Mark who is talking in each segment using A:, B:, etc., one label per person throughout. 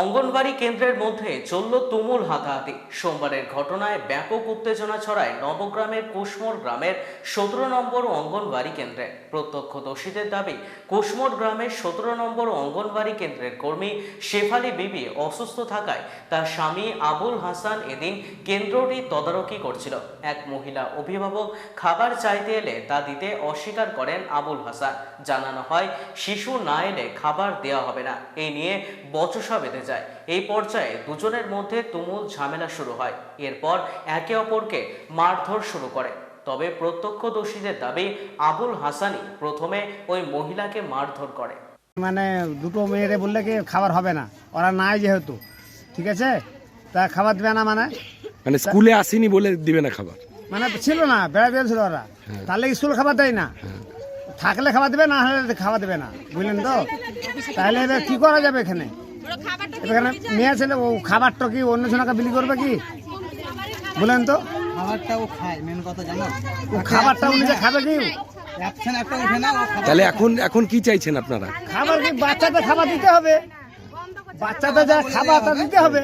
A: অঙ্গনবাড়ি কেন্দ্রের মধ্যে চলল তুমুল হাতাহাতি। সোমবারের ঘটনায় ব্যাপক উত্তেজনা ছড়ায় নবগ্রামের কুশমোর গ্রামের সতেরো নম্বর অঙ্গনবাড়ি কেন্দ্রে। প্রত্যক্ষদর্শীদের দাবি কুশমোর গ্রামের সতেরো নম্বর অঙ্গনবাড়ি কেন্দ্রের কর্মী শেফালি বিবি অসুস্থ থাকায় তার স্বামী আবুল হাসান এদিন কেন্দ্রটি তদারকি করছিল। এক মহিলা অভিভাবক খাবার চাইতে এলে তা দিতে অস্বীকার করেন আবুল হাসান। জানানো হয়, শিশু না এলে খাবার দেওয়া হবে না। এই নিয়ে বচসা বেঁধে যায়। এই পর্যায়ে দুজনের মধ্যে তুমুল ঝামেলা শুরু হয়। এরপর একে অপরকে মারধর শুরু করে। তবে প্রত্যক্ষদর্শীদের দাবি আবুল হাসানই প্রথমে ওই মহিলাকে মারধর করে।
B: মানে দুটো মেয়েরে বললে কি খাবার হবে না? ওরা নাই যেহেতু। ঠিক আছে? তা খাবার দেবে না মানে?
C: মানে স্কুলে আসেনি বলে দিবে না খাবার?
B: মানে ছিল না বেড়াতে ছিল ওরা। তাহলে স্কুল খাবার দেয় না। থাকলে খাবার দেবে না হলে খাবার দেবে না। বুঝলেন তো? তাহলে এবার কি করা যাবে এখানে? এখানে মেয়ে ছেলে ও খাবারটা কি অন্য জনকে বিলি করবে কি? বলেন তো।
D: খাবারটা ও খায় মেন কথা জানো?
B: ও খাবারটা উনি যে খাবে কি?
C: তাহলে এখন এখন কি চাইছেন আপনারা?
B: খাবার কি বাচ্চাদের খাবার দিতে হবে? বাচ্চাদের যা খাবার তা দিতে হবে।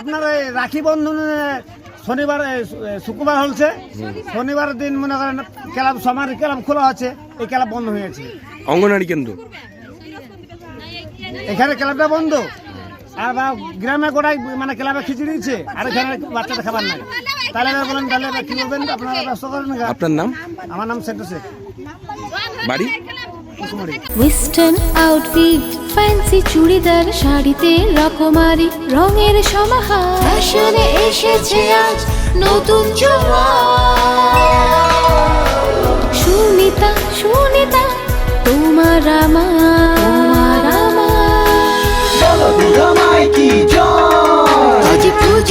B: আপনার এই রাখি বন্ধন শনিবার শুক্রবার হলছে শনিবারের দিন মনে করেন ক্লাব সমার ক্লাব খোলা আছে। এই ক্লাব বন্ধ হয়েছে
C: অঙ্গনওয়াড়ি কেন্দ্র?
B: এখানে ক্লাবটা বন্ধ? আর বা গ্রামে গোটাই মানে ক্লাবে খিচুড়ি দিচ্ছে আর এখানে বাচ্চাদের খাবার নাই। তাহলে বলেন তাহলে কি বলবেন? আপনারা ব্যস্ত করেন না?
C: আপনার নাম?
B: আমার নাম সেন্টু শেখ।
C: বাড়ি?
E: ওয়েস্টার্ন আউটফিট ফ্যান্সি চুড়িদার শাড়িতে রকমারি রঙের সমাহার। ফ্যাশনে এসেছে আজ নতুন সুনিতা